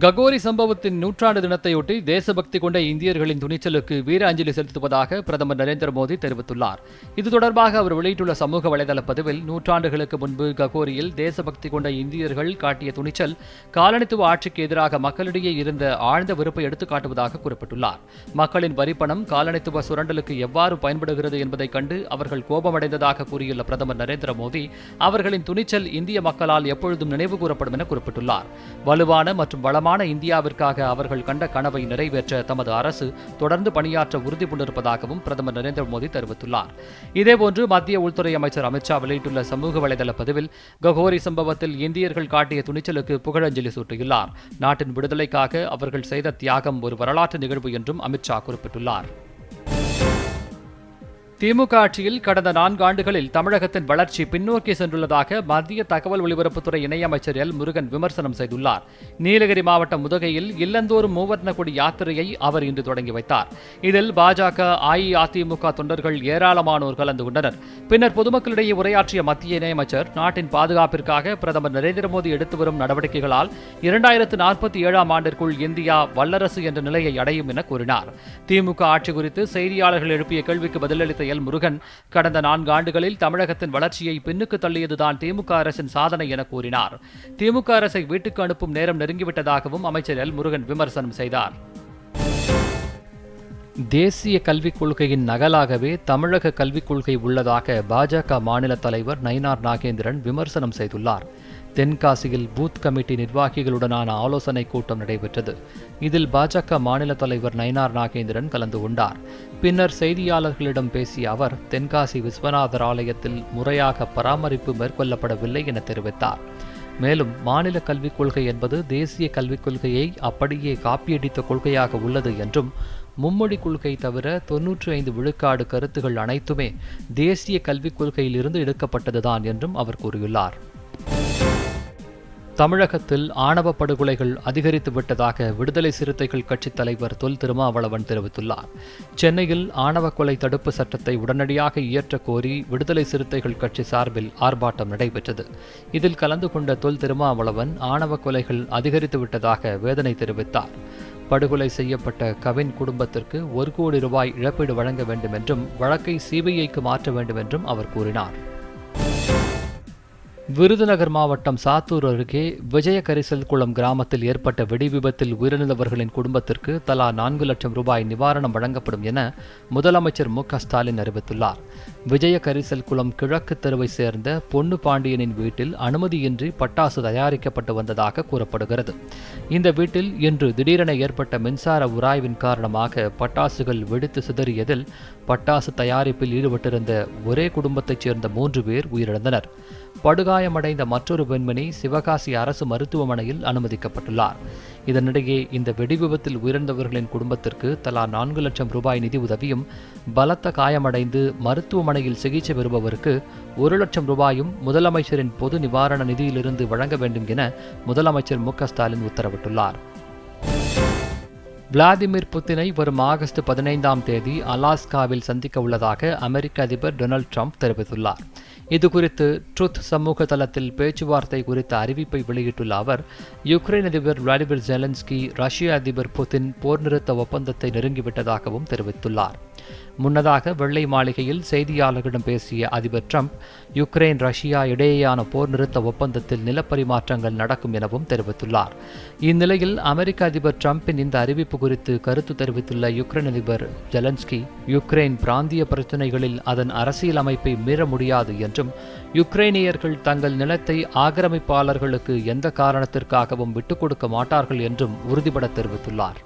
ககோரி சம்பவத்தின் நூற்றாண்டு தினத்தையொட்டி தேசபக்தி கொண்ட இந்தியர்களின் துணிச்சலுக்கு வீர அஞ்சலி செலுத்துவதாக பிரதமர் நரேந்திர மோடி தெரிவித்துள்ளார். இது தொடர்பாக அவர் வெளியிட்டுள்ள சமூக வலைதள பதிவில் நூற்றாண்டுகளுக்கு முன்பு ககோரியில் தேசபக்தி கொண்ட இந்தியர்கள் காட்டிய துணிச்சல் காலனித்துவ ஆட்சிக்கு எதிராக மக்களிடையே இருந்த ஆழ்ந்த வெறுப்பை எடுத்துக்காட்டுவதாக குறிப்பிட்டுள்ளார். மக்களின் வரிப்பணம் காலனித்துவ சுரண்டலுக்கு எவ்வாறு பயன்படுகிறது என்பதைக் கண்டு அவர்கள் கோபமடைந்ததாக கூறியுள்ள பிரதமர் நரேந்திர மோடி அவர்களின் துணிச்சல் இந்திய மக்களால் எப்பொழுதும் நினைவு கூறப்படும் என குறிப்பிட்டுள்ளார். வலுவான மற்றும் வளமான இந்தியாவிற்காக அவர்கள் கண்ட கனவை நிறைவேற்ற தமது அரசு தொடர்ந்து பணியாற்ற உறுதிபூண்டிருப்பதாகவும் பிரதமர் நரேந்திர மோடி தெரிவித்துள்ளார். இதேபோன்று மத்திய உள்துறை அமைச்சர் அமித்ஷா வெளியிட்டுள்ள சமூக வலைதள பதிவில் ககோரி சம்பவத்தில் இந்தியர்கள் காட்டிய துணிச்சலுக்கு புகழஞ்சலி சூட்டியுள்ளார். நாட்டின் விடுதலைக்காக அவர்கள் செய்த தியாகம் ஒரு வரலாற்று நிகழ்வு என்றும் அமித்ஷா குறிப்பிட்டுள்ளார். திமுக ஆட்சியில் கடந்த நான்கு ஆண்டுகளில் தமிழகத்தின் வளர்ச்சி பின்னோக்கி சென்றுள்ளதாக மத்திய தகவல் ஒலிபரப்புத்துறை இணையமைச்சர் எல். முருகன் விமர்சனம் செய்துள்ளார். நீலகிரி மாவட்டம் முதுகையில் இல்லந்தோறும் மூவர்ண கொடி யாத்திரையை அவர் இன்று தொடங்கி வைத்தார். இதில் பாஜக அஇஅதிமுக தொண்டர்கள் ஏராளமானோர் கலந்து கொண்டனர். பின்னர் பொதுமக்களிடையே உரையாற்றிய மத்திய இணையமைச்சர் நாட்டின் பாதுகாப்பிற்காக பிரதமர் நரேந்திர மோடி எடுத்து வரும் நடவடிக்கைகளால் இரண்டாயிரத்து நாற்பத்தி ஏழாம் ஆண்டிற்குள் இந்தியா வல்லரசு என்ற நிலையை அடையும் என கூறினார். திமுக ஆட்சி குறித்து செய்தியாளர்கள் எழுப்பிய கேள்விக்கு பதிலளித்த எல் முருகன். கடந்த நான்கு ஆண்டுகளில் தமிழகத்தின் வளர்ச்சியை பின்னுக்கு தள்ளியதுதான் திமுக அரசின் சாதனை என கூறினார். திமுக அரசை வீட்டுக்கு அனுப்பும் நேரம் நெருங்கிவிட்டதாகவும் அமைச்சர் எல். முருகன் விமர்சனம் செய்தார். தேசிய கல்விக் கொள்கையின் நகலாகவே தமிழக கல்விக் கொள்கை உள்ளதாக பாஜக மாநில தலைவர் நயினார் நாகேந்திரன் விமர்சனம் செய்துள்ளார். தென்காசியில் பூத் கமிட்டி நிர்வாகிகளுடனான ஆலோசனை கூட்டம் நடைபெற்றது. இதில் பாஜக மாநில தலைவர் நயினார் நாகேந்திரன் கலந்து கொண்டார். பின்னர் செய்தியாளர்களிடம் பேசிய அவர் தென்காசி விஸ்வநாதர் ஆலயத்தில் முறையாக பராமரிப்பு மேற்கொள்ளப்படவில்லை என தெரிவித்தார். மேலும் மாநில கல்விக் கொள்கை என்பது தேசிய கல்விக் கொள்கையை அப்படியே காப்பியடித்த கொள்கையாக உள்ளது என்றும் மும்மொழி கொள்கை தவிர தொன்னூற்றி ஐந்து விழுக்காடு கருத்துகள் அனைத்துமே தேசிய கல்விக் கொள்கையிலிருந்து எடுக்கப்பட்டதுதான் என்றும் அவர் கூறியுள்ளார். தமிழகத்தில் ஆணவ படுகொலைகள் அதிகரித்து விட்டதாக விடுதலை சிறுத்தைகள் கட்சித் தலைவர் தொல் திருமாவளவன் தெரிவித்துள்ளார். சென்னையில் ஆணவ கொலை தடுப்பு சட்டத்தை உடனடியாக இயற்ற கோரி விடுதலை சிறுத்தைகள் கட்சி சார்பில் ஆர்ப்பாட்டம் நடைபெற்றது. இதில் கலந்து கொண்ட தொல் திருமாவளவன் ஆணவ கொலைகள் அதிகரித்து விட்டதாக வேதனை தெரிவித்தார். படுகொலை செய்யப்பட்ட கவின் குடும்பத்திற்கு ஒரு கோடி ரூபாய் இழப்பீடு வழங்க வேண்டும் என்றும் வழக்கை சிபிஐக்கு மாற்ற வேண்டும் என்றும் அவர் கூறினார். விருதுநகர் மாவட்டம் சாத்தூர் அருகே விஜய கரிசல் குளம் கிராமத்தில் ஏற்பட்ட வெடி விபத்தில் உயிரிழந்தவர்களின் குடும்பத்திற்கு தலா நான்கு லட்சம் ரூபாய் நிவாரணம் வழங்கப்படும் என முதலமைச்சர் மு ஸ்டாலின் அறிவித்துள்ளார். விஜய கரிசல் குளம் கிழக்கு தெருவை சேர்ந்த பொன்னு பாண்டியனின் வீட்டில் அனுமதியின்றி பட்டாசு தயாரிக்கப்பட்டு வந்ததாக கூறப்படுகிறது. இந்த வீட்டில் இன்று திடீரென ஏற்பட்ட மின்சார உராய்வின் காரணமாக பட்டாசுகள் வெடித்து சிதறியதில் பட்டாசு தயாரிப்பில் ஈடுபட்டிருந்த ஒரே குடும்பத்தைச் சேர்ந்த மூன்று பேர் உயிரிழந்தனர். படுகாயமடைந்த மற்றொரு பெண்மணி சிவகாசி அரசு மருத்துவமனையில் அனுமதிக்கப்பட்டுள்ளார். இதனிடையே இந்த வெடிவிபத்தில் உயிரிழந்தவர்களின் குடும்பத்திற்கு தலா நான்கு லட்சம் ரூபாய் நிதி உதவியும் பலத்த காயமடைந்து மருத்துவமனையில் சிகிச்சை பெறுபவருக்கு ஒரு லட்சம் ரூபாயும் முதலமைச்சரின் பொது நிவாரண நிதியிலிருந்து வழங்க வேண்டும் என முதலமைச்சர் மு ஸ்டாலின் உத்தரவிட்டுள்ளார். விளாடிமிர் புத்தினை வரும் ஆகஸ்ட் பதினைந்தாம் தேதி அலாஸ்காவில் சந்திக்க உள்ளதாக அமெரிக்க அதிபர் டொனால்ட் ட்ரம்ப் தெரிவித்துள்ளார். இதுகுறித்து ட்ருத் சமூக தளத்தில் பேச்சுவார்த்தை குறித்த அறிவிப்பை வெளியிட்டுள்ள அவர் யுக்ரைன் அதிபர் விளாடிமிர் ஜெலன்ஸ்கி ரஷ்ய அதிபர் புதின் போர் நிறுத்த ஒப்பந்தத்தை நெருங்கிவிட்டதாகவும் தெரிவித்துள்ளார். முன்னதாக வெள்ளை மாளிகையில் செய்தியாளர்களிடம் பேசிய அதிபர் ட்ரம்ப் யுக்ரைன் ரஷ்யா இடையேயான போர் நிறுத்த ஒப்பந்தத்தில் நிலப்பரிமாற்றங்கள் நடக்கும் எனவும் தெரிவித்துள்ளார். இந்நிலையில் அமெரிக்க அதிபர் ட்ரம்பின் இந்த அறிவிப்பு குறித்து கருத்து தெரிவித்துள்ள யுக்ரைன் அதிபர் ஜெலன்ஸ்கி யுக்ரைன் பிராந்திய பிரச்சினைகளில் அதன் அரசியல் அமைப்பை மீற முடியாது என்றும் யுக்ரைனியர்கள் தங்கள் நிலத்தை ஆக்கிரமிப்பாளர்களுக்கு எந்த காரணத்திற்காகவும் விட்டுக் கொடுக்க மாட்டார்கள் என்றும் உறுதிபட தெரிவித்துள்ளார்.